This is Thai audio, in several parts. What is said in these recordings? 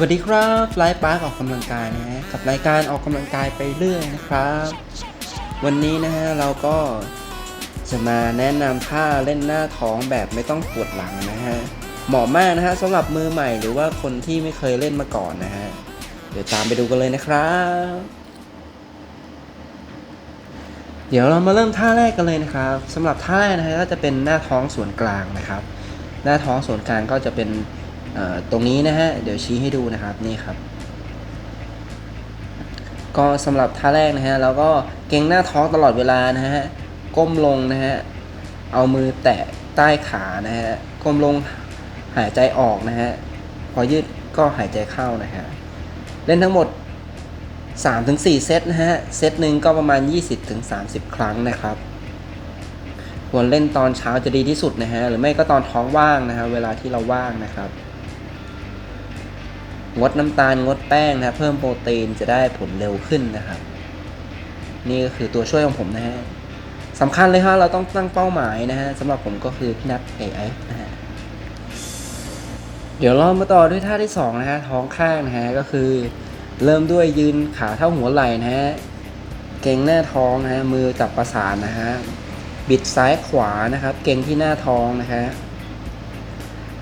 วัสดีครับไลฟ์ปาร์กออกกำลังกายนะฮะกับรายการออกกำลังกายไปเรื่อยนะครับ วันนี้นะฮะเราก็จะมาแนะนำท่าเล่นหน้าท้องแบบไม่ต้องปวดหลังนะฮะเหมาะมากนะฮะสำหรับมือใหม่หรือว่าคนที่ไม่เคยเล่นมาก่อนนะฮะเดี๋ยวตามไปดูกันเลยนะครับ เดี๋ยวเรามาเริ่มท่าแรกกันเลยนะครับสำหรับท่าแรกนะฮะก็จะเป็นหน้าท้องส่วนกลางนะครับ หน้าท้องส่วนกลางก็จะเป็น ตรงนี้นะฮะ เดี๋ยวชี้ให้ดูนะครับนี่ครับ ก็สำหรับท่าแรกนะฮะเราก็เก่งหน้าท้องตลอดเวลานะฮะ ก้มลงนะฮะ เอามือแตะใต้ขานะฮะ ก้มลงหายใจออกนะฮะ พอยืดก็หายใจเข้านะฮะ เล่นทั้งหมด 3-4 เซตนะฮะ เซตหนึ่งก็ประมาณ 20-30 ครั้งนะครับควรเล่นตอนเช้าจะดีที่สุดนะฮะ หรือไม่ก็ตอนท้องว่างนะฮะ เวลาที่เราว่างนะครับ งดน้ำตาลงดแป้งนะเพิ่มโปรตีนจะได้ผลเร็วขึ้นนะครับนี่ก็คือตัวช่วยของผมนะฮะสำคัญเลยฮะเราต้องตั้งเป้าหมายนะฮะสำหรับผมก็คือพี่นัท AI นะฮะเดี๋ยวเรามาต่อด้วยท่าที่สองนะฮะท้องข้างนะฮะก็คือ เริ่มด้วยยืนขาเท่าหัวไหล่นะฮะเก่งหน้าท้องนะฮะมือจับประสานนะฮะบิดซ้ายขวานะครับ เก่งที่หน้าท้องนะฮะ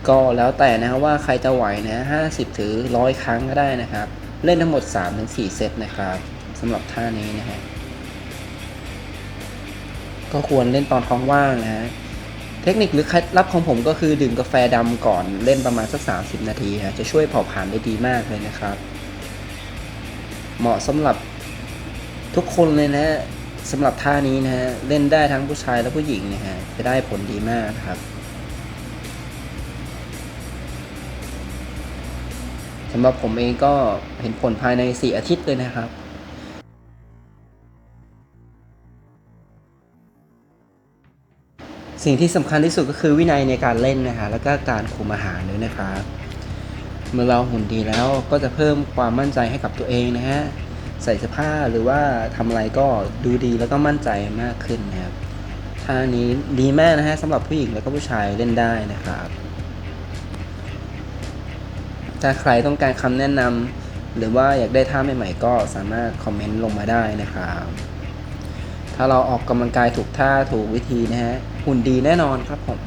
ก็แล้วแต่นะฮะว่าใครจะไหวนะห้าสิบถึงร้อยครั้งก็ได้นะครับ เล่นทั้งหมด3าถึงสเซตนะครับสำหรับท่านี้นะฮะก็ควรเล่นตอนท้องว่างนะฮะเทคนิคหรือเคล็ดลับของผมก็คือดื่มกาแฟดำก่อนเล่นประมาณสัก 30 นาทีฮะจะช่วยเผาผลาญได้ดีมากเลยนะครับ เหมาะสำหรับทุกคนเลยนะฮะสำหรับท่านี้นะฮะเล่นได้ทั้งผู้ชายและผู้หญิงนะฮะจะได้ผลดีมากครับำหรับผมเองก็เห็นผลภายใน 4 อาทิตย์เลยนะครับสิ่งที่สำคัญที่สุดก็คือวินัยในการเล่นนะฮะแล้วก็การคุมอาหารด้วยนะครับเมื่อเราหุ่นดีแล้วก็จะเพิ่มความมั่นใจให้กับตัวเองนะฮะใส่เสื้อผ้าหรือว่าทำอะไรก็ดูดีแล้วก็มั่นใจมากขึ้นนะครับท่านี้ดีมากนะฮะสำหรับผู้หญิงแล้วก็ผู้ชายเล่นได้นะครับ ถ้าใครต้องการคำแนะนำหรือว่าอยากได้ท่าใหม่ๆก็สามารถคอมเมนต์ลงมาได้นะครับถ้าเราออกกำลังกายถูกท่าถูกวิธีนะฮะหุ่นดีแน่นอนครับผม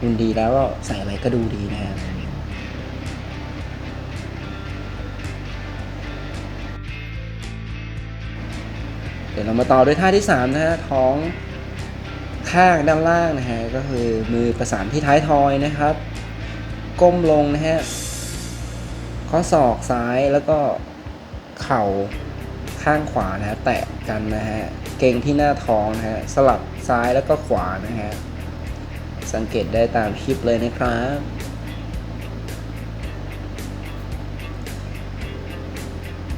หุ่นดีแล้วก็ใส่อะไรก็ดูดีนะฮะเดี๋ยวเรามาต่อด้วยท่าที่ 3 นะฮะท้องข้างด้านล่างนะฮะก็คือมือประสานที่ท้ายทอยนะครับ ก้มลงนะฮะข้อศอกซ้ายแล้วก็เข่าข้างขวานะฮะแตะกันนะฮะเก่งที่หน้าท้องนะฮะสลับซ้ายแล้วก็ขวานะฮะสังเกตได้ตามคลิปเลยนะครับ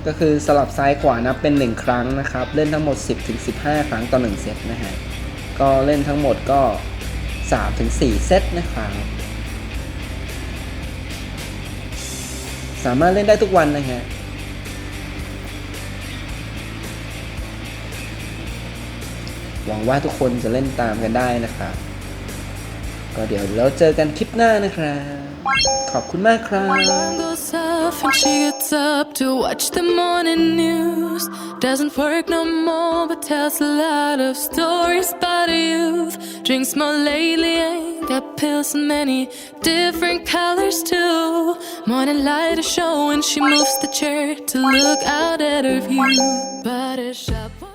ก็คือสลับซ้ายขวานับเป็น 1 ครั้งนะครับ เล่นทั้งหมด 10-15ครั้งต่อ 1 เซตนะฮะก็เล่นทั้งหมดก็ 3-4 เซตนะครับ สามารถเล่นได้ทุกวันนะฮะหวังว่าทุกคนจะเล่นตามกันได้นะครับ ก็เดี๋ยวเราเจอกันคลิปหน้านะครับ ขอบคุณมากครับ Alarm goes off and she gets up to watch the morning news. Doesn't work no more, but tells a lot of stories about her youth. Drinks more lately, ain't got pills in many different colors too. Morning light is showing, she moves the chair to look out at her view. But her shop.